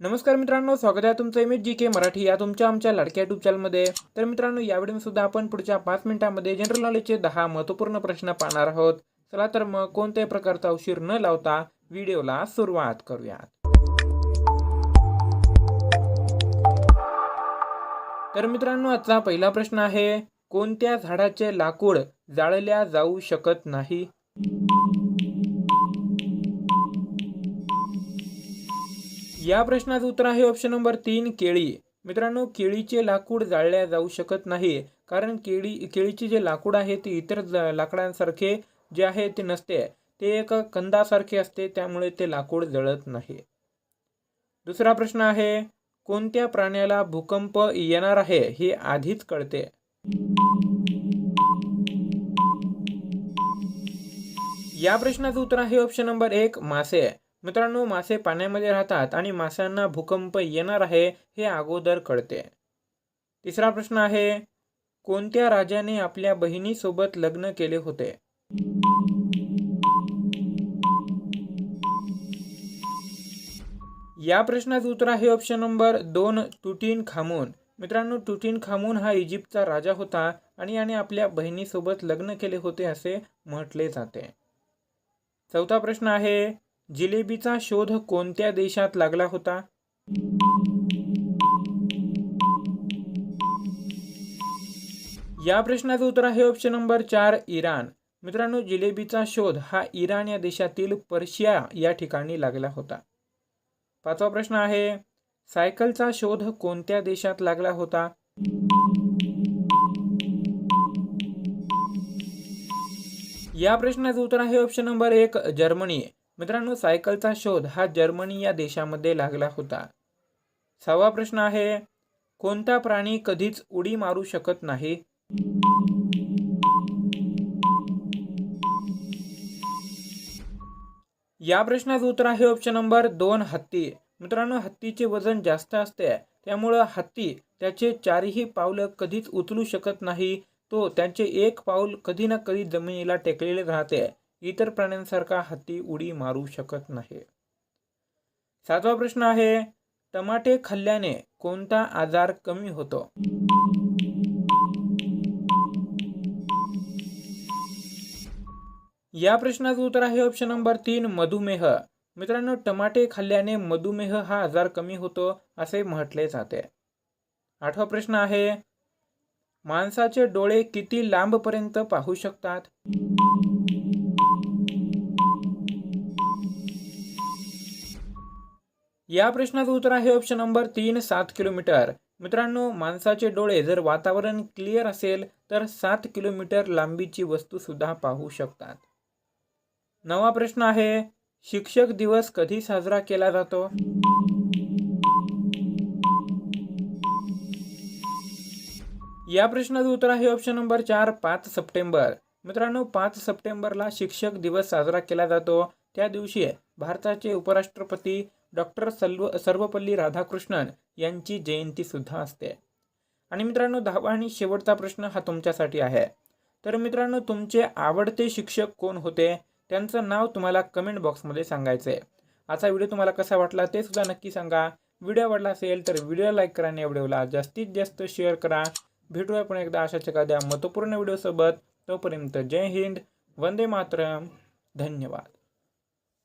नमस्कार मित्रांनो स्वागत आहे तुमचं एम जी के मराठी या तुमच्या आमच्या लाडक्या युट्यूब चॅनलमध्ये तर मित्रांनो यावेळी सुद्धा आपण पुढच्या पाच मिनिटांमध्ये जनरल नॉलेजचे दहा महत्त्वपूर्ण प्रश्न पाहणार आहोत. चला तर मग कोणत्याही प्रकारचा उशीर न लावता व्हिडिओला सुरुवात करूयात. तर मित्रांनो आजचा पहिला प्रश्न आहे कोणत्या झाडाचे लाकूड जाळल्या जाऊ शकत नाही? या प्रश्नाचं उत्तर आहे ऑप्शन नंबर तीन केळी. मित्रांनो केळीचे लाकूड जाळल्या जाऊ शकत नाही. कारण केळी केळीचे जे लाकूड आहे ते इतर लाकडांसारखे जे आहे ते नसते. ते एक कंदासारखे असते त्यामुळे ते लाकूड जळत नाही. दुसरा प्रश्न आहे कोणत्या प्राण्याला भूकंप येणार आहे हे आधीच कळते. या प्रश्नाचं उत्तर आहे ऑप्शन नंबर एक मासे. मित्रांनो मासे पाण्यामध्ये राहतात आणि माशांना भूकंप येणार आहे हे अगोदर कळते. तिसरा प्रश्न आहे कोणत्या राजाने आपल्या बहिणीसोबत लग्न केले होते? या प्रश्नाचं उत्तर आहे ऑप्शन नंबर दोन तुटीन खामून. मित्रांनो तुटीन खामून हा इजिप्तचा राजा होता आणि याने आपल्या बहिणीसोबत लग्न केले होते असे म्हटले जाते. चौथा प्रश्न आहे जिलेबीचा शोध कोणत्या देशात लागला होता? या प्रश्नाचं उत्तर आहे ऑप्शन नंबर चार इराण. मित्रांनो जिलेबीचा शोध हा इराण या देशातील पर्शिया या ठिकाणी लागला होता. पाचवा प्रश्न आहे सायकलचा शोध कोणत्या देशात लागला होता? या प्रश्नाचं उत्तर आहे ऑप्शन नंबर एक जर्मनी. मित्रांनो सायकलचा शोध हा जर्मनी या देशामध्ये लागला होता. सहावा प्रश्न आहे कोणता प्राणी कधीच उडी मारू शकत नाही? या प्रश्नाचं उत्तर आहे ऑप्शन नंबर दोन हत्ती. मित्रांनो हत्तीचे वजन जास्त असते त्यामुळं हत्ती त्याचे चारही पावलं कधीच उचलू शकत नाही. तो त्यांचे एक पाऊल कधी ना कधी जमिनीला टेकलेले राहते. इतर प्राण्यांसारखा हत्ती उडी मारू शकत नाही. सातवा प्रश्न आहे टमाटे खाल्ल्याने कोणता आजार कमी होतो? या प्रश्नाचं उत्तर आहे ऑप्शन नंबर तीन मधुमेह. मित्रांनो टमाटे खाल्ल्याने मधुमेह हा आजार कमी होतो असे म्हटले जाते. आठवा प्रश्न आहे माणसाचे डोळे किती लांबपर्यंत पाहू शकतात? या प्रश्नाचं उत्तर आहे ऑप्शन नंबर तीन सात किलोमीटर मित्रांनो माणसाचे डोळे जर वातावरण क्लिअर असेल तर सात किलोमीटर लांबीची वस्तू सुद्धा पाहू शकतात. नवा प्रश्न आहे शिक्षक दिवस कधी साजरा केला जातो? या प्रश्नाचं उत्तर आहे ऑप्शन नंबर चार पाच सप्टेंबर. मित्रांनो पाच सप्टेंबरला शिक्षक दिवस साजरा केला जातो. त्या दिवशी भारताचे उपराष्ट्रपती डॉक्टर सर्व सर्वपल्ली राधाकृष्णन यांची जयंतीसुद्धा असते. आणि मित्रांनो दहावा आणि शेवटचा प्रश्न हा तुमच्यासाठी आहे. तर मित्रांनो तुमचे आवडते शिक्षक कोण होते? त्यांचं नाव तुम्हाला कमेंट बॉक्समध्ये सांगायचं आहे आजचा व्हिडिओ तुम्हाला कसा वाटला ते सुद्धा नक्की सांगा. व्हिडिओ आवडला असेल तर व्हिडिओ लाईक करा आणि व्हिडिओला जास्तीत जास्त शेअर करा. भेटूया पण एकदा अशाच एखाद्या महत्त्वपूर्ण व्हिडिओसोबत तोपर्यंत जय हिंद. वंदे मातरम. धन्यवाद.